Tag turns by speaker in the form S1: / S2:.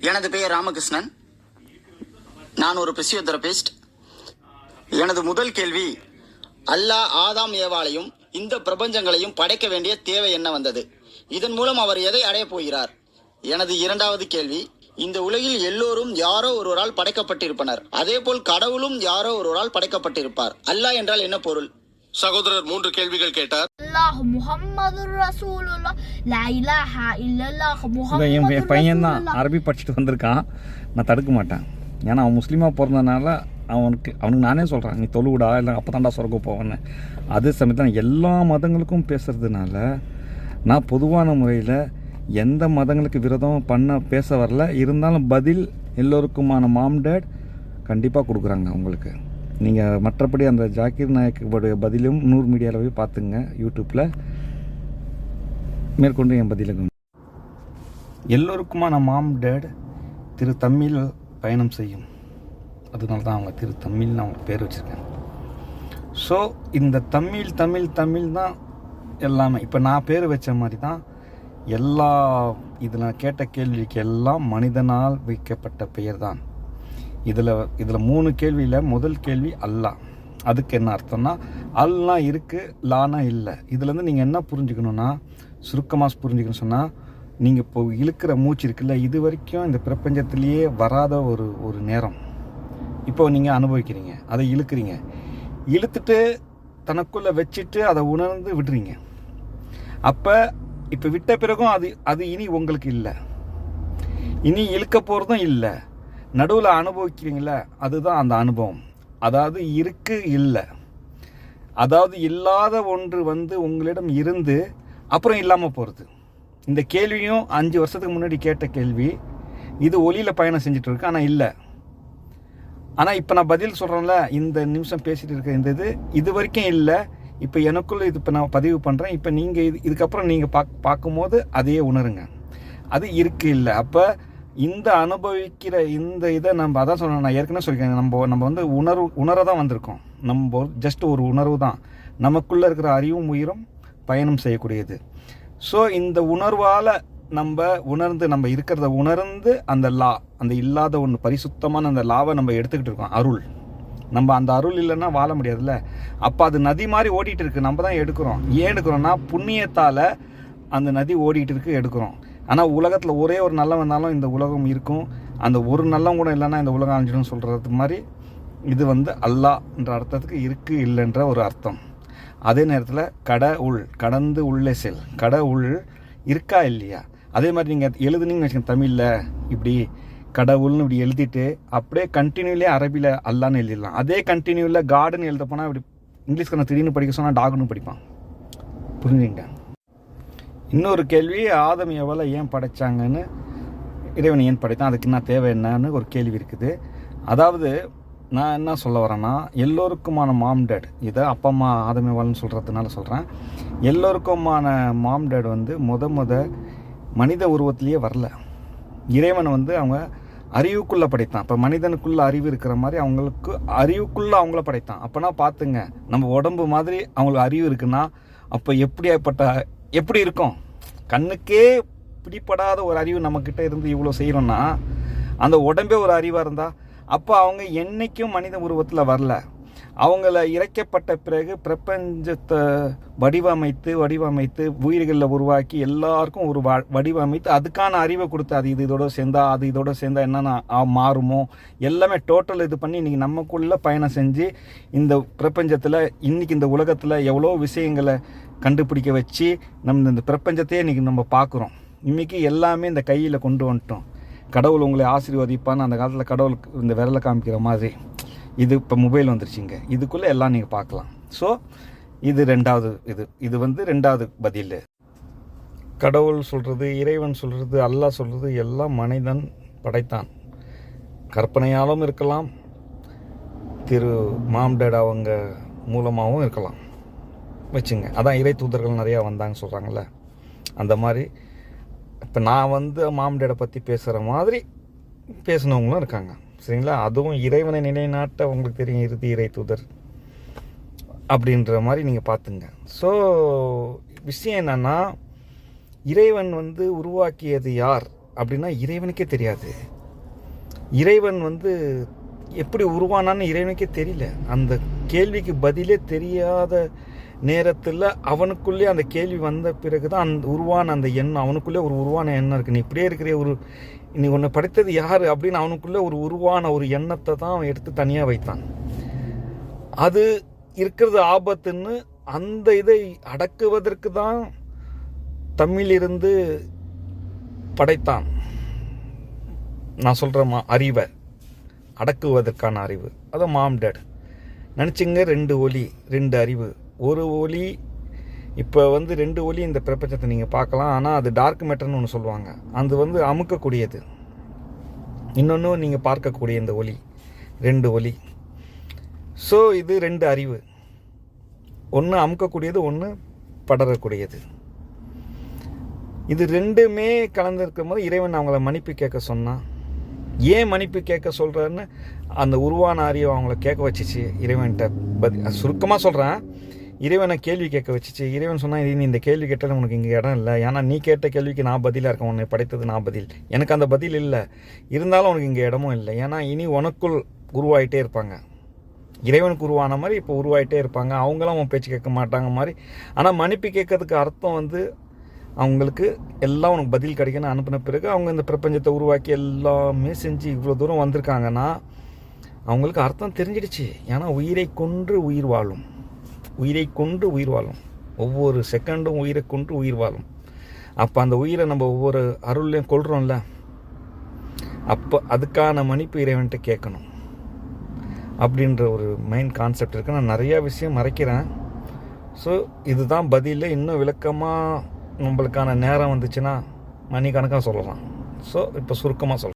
S1: எனது பெயர் ராமகிருஷ்ணன். நான் ஒரு பிசியோதெரபிஸ்ட் எனது முதல் கேள்வி அல்லாஹ் ஆதாம் ஏவாளையும் இந்த பிரபஞ்சங்களையும் படைக்க வேண்டிய தேவை என்ன வந்தது? இதன் மூலம் அவர் எதை அடையப் போகிறார்? எனது இரண்டாவது கேள்வி இந்த உலகில் எல்லோரும் யாரோ ஒருவரால் படைக்கப்பட்டிருப்பனர். அதேபோல் கடவுளும் யாரோ ஒருவரால் படைக்கப்பட்டிருப்பார். அல்லாஹ் என்றால் என்ன பொருள்?
S2: சகோதரர் மூன்று கேள்விகள் கேட்டார்.
S3: அல்லாஹ் முஹம்மது ரசூலுல்லாஹ். லா இலாஹா இல்லல்லாஹ்
S4: இல்லை
S3: முஹம்மது
S4: என் பையன் தான். அரபி படிச்சுட்டு வந்திருக்கான். நான் தடுக்க மாட்டேன். ஏன்னா அவன் முஸ்லீமாக பிறந்ததுனால அவனுக்கு அவனுக்கு நானே சொல்கிறேன் நீ தொழுவிடா இல்லை அப்போ தாண்டா சொர்க்கம் போவேன்னு. அதே சமயத்தில் நான் எல்லா மதங்களுக்கும் பேசுறதுனால நான் பொதுவான முறையில் எந்த மதங்களுக்கு விரோதம் பண்ண பேச வரல. இருந்தாலும் பதில் எல்லோருக்குமான மாம் டேட் கண்டிப்பாக கொடுக்குறாங்க உங்களுக்கு நீங்கள் மற்றபடி அந்த ஜாக்கிர் நாயக்குடைய பதிலும் நூறு மீடியாவில் போய் பார்த்துங்க யூடியூப்பில் மேற்கொண்டு என் பதிலுங்க எல்லோருக்குமான மாம் டேட் திரு தமிழ் பயணம் செய்யும். அதனால தான் அவங்க திரு தமிழ்னு அவங்க பேர் வச்சுருக்கேன் ஸோ இந்த தமிழ் தமிழ் தமிழ் தான் எல்லாமே. இப்போ நான் பேர் வச்ச மாதிரி தான் எல்லா இதில் கேட்ட கேள்விக்கு எல்லாம் மனிதனால் வைக்கப்பட்ட பெயர் தான் இதில் இதில் மூணு கேள்வியில் முதல் கேள்வி அல்லா. அதுக்கு என்ன அர்த்தம்னா அல்லா இருக்குது லானா இல்லை. இதுலேருந்து நீங்கள் என்ன புரிஞ்சுக்கணுன்னா சுருக்கமாக புரிஞ்சுக்கணும் சொன்னால் நீங்கள் இப்போ இழுக்கிற மூச்சு இருக்குல்ல இது வரைக்கும் இந்த பிரபஞ்சத்திலேயே வராத ஒரு ஒரு நேரம். இப்போ நீங்கள் அனுபவிக்கிறீங்க அதை இழுக்கிறீங்க. இழுத்துட்டு தனக்குள்ளே வச்சுட்டு அதை உணர்ந்து விடுறீங்க. அப்போ இப்போ விட்ட பிறகும் அது அது இனி உங்களுக்கு இல்லை. இனி இழுக்க போகிறதும் இல்லை. நடுவில் அனுபவிக்கிறீங்களே அதுதான் அந்த அனுபவம். அதாவது இருக்கு இல்லை. அதாவது இல்லாத ஒன்று வந்து உங்களிடம் இருந்து அப்புறம் இல்லாமல் போகிறது இந்த கேள்வியும் அஞ்சு வருஷத்துக்கு முன்னாடி கேட்ட கேள்வி. இது ஒளியில் பயணம் செஞ்சுட்டு இருக்கு ஆனால் இல்லை. ஆனால் இப்போ நான் பதில் சொல்கிறேன்ல இந்த நிமிஷம் பேசிட்டு இருக்க இந்த இது இது வரைக்கும் இல்லை. இப்போ எனக்குள்ளே இது இப்போ நான் பதிவு பண்ணுறேன் இப்போ நீங்கள் இது இதுக்கப்புறம் நீங்கள் பாக் பார்க்கும்போது அதையே உணருங்க. அது இருக்கு இல்லை. அப்போ இந்த அனுபவிக்கிற இந்த இதை நம்ம அதான் சொன்னேன் நான் ஏற்கனவே சொல்லியிருக்கேன். நம்ம நம்ம வந்து உணர்வு உணர தான் வந்திருக்கோம். நம்ம ஜஸ்ட் ஒரு உணர்வு தான். நமக்குள்ளே இருக்கிற அறிவும் உயிரும் பயணம் செய்யக்கூடியது. ஸோ இந்த உணர்வால் நம்ம உணர்ந்து நம்ம இருக்கிறத உணர்ந்து அந்த லா அந்த இல்லாத ஒன்று பரிசுத்தமான அந்த லாவை நம்ம எடுத்துக்கிட்டு இருக்கோம். அருள். நம்ம அந்த அருள் இல்லைன்னா வாழ முடியாதுல்ல? அப்போ அது நதி மாதிரி ஓடிட்டு இருக்கு. நம்ம தான் எடுக்கிறோம். ஏன் எடுக்கிறோம்னா புண்ணியத்தால் அந்த நதி ஓடிட்டு இருக்கு எடுக்கிறோம். ஆனால் உலகத்தில் ஒரே ஒரு நல்லவன் இருந்தாலும் இந்த உலகம் இருக்கும். அந்த ஒரு நல்லவன் கூட இல்லைன்னா இந்த உலகம் அழிஞ்சிடும் சொல்கிறது மாதிரி இது வந்து அல்லாஹ்ன்ற அர்த்தத்துக்கு இருக்கு இல்லைன்ற ஒரு அர்த்தம். அதே நேரத்தில் கட உள் கடந்து உள்ளே செல். கட உள் இருக்கா இல்லையா? அதே மாதிரி நீங்கள் எழுதுனீங்கன்னு வச்சுக்கோங்க தமிழில் இப்படி கடவுள்னு இப்படி எழுதிட்டு அப்படியே கண்டினியூலே அரபியில் அல்லான்னு எழுதிடலாம். அதே கண்டினியூவில் கார்டன் எழுத போனால் இப்படி இங்கிலீஷ்காரன் திடீர்னு படிக்க சொன்னால் டாகுன்னு படிப்பான். புரிஞ்சுங்க இன்னொரு கேள்வி ஆதம் எவ்வளோ ஏன் படைச்சாங்கன்னு இறைவன் ஏன் படைத்தான்? அதுக்கு என்ன தேவை என்னன்னு ஒரு கேள்வி இருக்குது. அதாவது நான் என்ன சொல்ல வரேன்னா எல்லோருக்குமான மாம் டேட் இதை அப்பா அம்மா ஆதம் சொல்கிறதுனால சொல்கிறேன் எல்லோருக்குமான மாம் டேட் வந்து முத முத மனித உருவத்திலேயே வரல. இறைவன் வந்து அவங்க அறிவுக்குள்ளே படைத்தான். இப்போ மனிதனுக்குள்ளே அறிவு இருக்கிற மாதிரி அவங்களுக்கு அறிவுக்குள்ளே அவங்கள படைத்தான். அப்போனா பார்த்துங்க நம்ம உடம்பு மாதிரி அவங்களுக்கு அறிவு இருக்குன்னா அப்போ எப்படியாப்பட்ட எப்படி இருக்கும்? கண்ணுக்கே பிடிப்படாத ஒரு அறிவு நம்மக்கிட்ட இருந்து இவ்வளோ செய்கிறோன்னா அந்த உடம்பே ஒரு அறிவாக இருந்தால் அப்போ அவங்க என்னைக்கும் மனித உருவத்தில் வரல. அவங்கள இறைக்கப்பட்ட பிறகு பிரபஞ்சத்தை வடிவமைத்து வடிவமைத்து உயிர்களில் உருவாக்கி எல்லாருக்கும் ஒரு வ- வடிவமைத்து அதுக்கான அறிவை கொடுத்து அது இது இதோட சேர்ந்தா அது இதோட சேர்ந்தா என்னென்ன மாறுமோ எல்லாமே டோட்டல் இது பண்ணி இன்றைக்கி நமக்குள்ளே பயணம் செஞ்சு இந்த பிரபஞ்சத்தில் இன்றைக்கி இந்த உலகத்தில் எவ்வளோ விஷயங்களை கண்டுபிடிக்க வச்சு நம்ம இந்த பிரபஞ்சத்தையே இன்றைக்கி நம்ம பார்க்குறோம். இன்னைக்கு எல்லாமே இந்த கையில் கொண்டு வந்துட்டோம். கடவுள் உங்களை ஆசீர்வதிப்பான்னு அந்த காலத்தில் கடவுள் இந்த விரலை காமிக்கிற மாதிரி. இது இப்போ மொபைல் வந்துருச்சுங்க. இதுக்குள்ளே எல்லாம் நீங்கள் பார்க்கலாம். ஸோ இது ரெண்டாவது இது. இது வந்து ரெண்டாவது பதில். கடவுள் சொல்கிறது இறைவன் சொல்கிறது அல்லாஹ் சொல்கிறது எல்லாம் மனிதன் படைத்தான். கற்பனையாலும் இருக்கலாம். திரு மாம்டேட் அவங்க மூலமாகவும் இருக்கலாம். வச்சுங்க. அதான் இறை தூதர்கள் நிறையா வந்தாங்க சொல்கிறாங்கல்ல அந்த மாதிரி இப்போ நான் வந்து மாம்டேடை பற்றி பேசுகிற மாதிரி பேசினவங்களும் இருக்காங்க. சரிங்களா? அதுவும் இறைவனை நிலைநாட்ட உங்களுக்கு தெரியும் இறுதி இறை தூதர் அப்படின்ற மாதிரி நீங்கள் பார்த்துங்க. ஸோ விஷயம் என்னென்னா இறைவன் வந்து உருவாக்கியது யார் அப்படின்னா இறைவனுக்கே தெரியாது. இறைவன் வந்து எப்படி உருவானான்னு இறைவனுக்கே தெரியல. அந்த கேள்விக்கு பதிலே தெரியாத நேரத்தில் அவனுக்குள்ளே அந்த கேள்வி வந்த பிறகு தான் அந்த உருவான அந்த எண்ணம் அவனுக்குள்ளே ஒரு உருவான எண்ணம் இருக்குது நீ இப்படியே இருக்கிற ஒரு நீ உன்னை படைத்தது யார் அப்படின்னு அவனுக்குள்ளே ஒரு உருவான ஒரு எண்ணத்தை தான் அவன் எடுத்து தனியாக வைத்தான். அது இருக்கிறது ஆபத்துன்னு அந்த இதை அடக்குவதற்கு தான் தமிழிலிருந்து படைத்தான். நான் சொல்கிறேம்மா அறிவை அடக்குவதற்கான அறிவு. அதான் மாம் டேட் நினச்சிங்க ரெண்டு ஒலி ரெண்டு அறிவு. ஒரு ஒலி இப்போ வந்து ரெண்டு ஒலி இந்த பிரபஞ்சத்தை நீங்கள் பார்க்கலாம். ஆனால் அது டார்க் மேட்டர்னு ஒன்று சொல்லுவாங்க. அது வந்து அமுக்கக்கூடியது. இன்னொன்று நீங்கள் பார்க்கக்கூடிய இந்த ஒலி ரெண்டு ஒலி. ஸோ இது ரெண்டு அறிவு. ஒன்று அமுக்கக்கூடியது ஒன்று படரக்கூடியது. இது ரெண்டுமே கலந்துருக்கும் போது இறைவன் அவங்கள மன்னிப்பு கேட்க சொன்னான் ஏன் மன்னிப்பு கேட்க சொல்கிறான்னு அந்த உருவான அறிவை அவங்கள கேட்க வச்சிச்சு இறைவன்கிட்ட. பதி சுருக்கமாக சொல்கிறேன் இறைவனை கேள்வி கேட்க வச்சுச்சு. இறைவன் சொன்னால் நீ இந்த கேள்வி கேட்டாலும் உனக்கு இங்கே இடம் இல்லை. ஏன்னா நீ கேட்ட கேள்விக்கு நான் பதிலாக இருக்கேன். உன்னை படைத்தது நான் பதில். எனக்கு அந்த பதில் இல்லை. இருந்தாலும் உனக்கு இங்கே இடமும் இல்லை. ஏன்னா இனி உனக்குள் உருவாகிட்டே இருப்பாங்க. இறைவனுக்கு உருவான மாதிரி இப்போ உருவாகிட்டே இருப்பாங்க. அவங்களாம் அவன் பேச்சு கேட்க மாட்டாங்க மாதிரி. ஆனால் மன்னிப்பு கேட்கறதுக்கு அர்த்தம் வந்து அவங்களுக்கு எல்லாம் உனக்கு பதில் கிடைக்குன்னு அனுப்பின பிறகு அவங்க இந்த பிரபஞ்சத்தை உருவாக்கி எல்லாமே செஞ்சு இவ்வளோ தூரம் வந்திருக்காங்கன்னா அவங்களுக்கு அர்த்தம் தெரிஞ்சிடுச்சு. ஏன்னா உயிரை கொன்று உயிர் வாழும். உயிரை கொண்டு உயிர் வாழும். ஒவ்வொரு செகண்டும் உயிரை கொண்டு உயிர் வாழும். அப்போ அந்த உயிரை நம்ம ஒவ்வொரு அருள்லையும் கொள்கிறோம்ல அப்போ அதுக்கான மன்னிப்பு இறைவன்ட்டு கேட்கணும். அப்படின்ற ஒரு மைண்ட் கான்செப்ட் இருக்குது நான் நிறையா விஷயம் மறைக்கிறேன். ஸோ இதுதான் பதில். இன்னும் விளக்கமாக நம்மளுக்கான நேரம் வந்துச்சுன்னா மணிக்கணக்காக சொல்லலாம். ஸோ இப்போ சுருக்கமாக சொல்கிறேன்